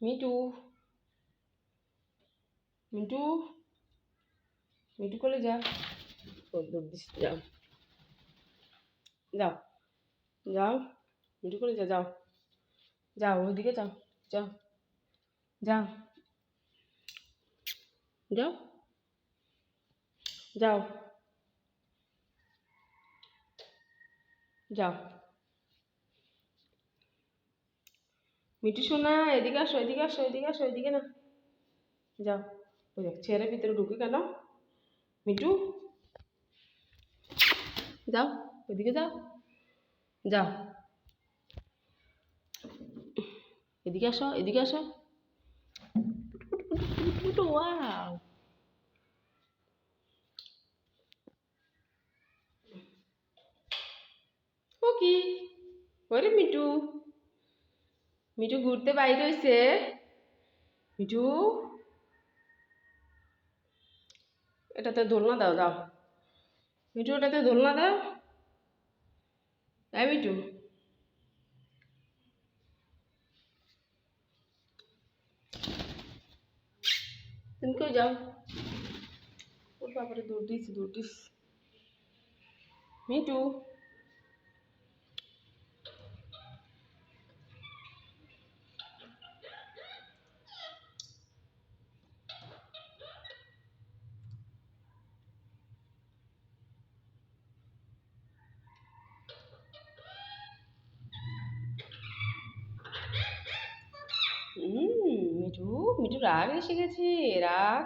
Me too me too me too কোলে যা দৌড় দিস যাও যাও যাও মিটু কোলে যা যাও যাও ওইদিকে যাও যাও যাও যাও যাও যাও মিটু শোনা এদিকে আসো এদিকে আসো এদিকে আসো, এদিকে না। যাও, ওই দেখ ছেড়ে ভিতরে ঢুকে কেন মিটু যাও ওইদিকে যাও। যাও। এদিকে আসো এদিকে আসো। ওয়াও। ও কি? ওরে মিটু মিটু ঘুরতে বাইরে হইছে। মিটু এটাতে দোলনা দাও দাও মিটু ওটাতে দোলনা দাও। হ্যাঁ মিটু তুমি যাও। ওর বাবারে দৌড় দিস দৌড় দিস মিটু মিঠু মিঠু রাগ এসে গেছে রাগ।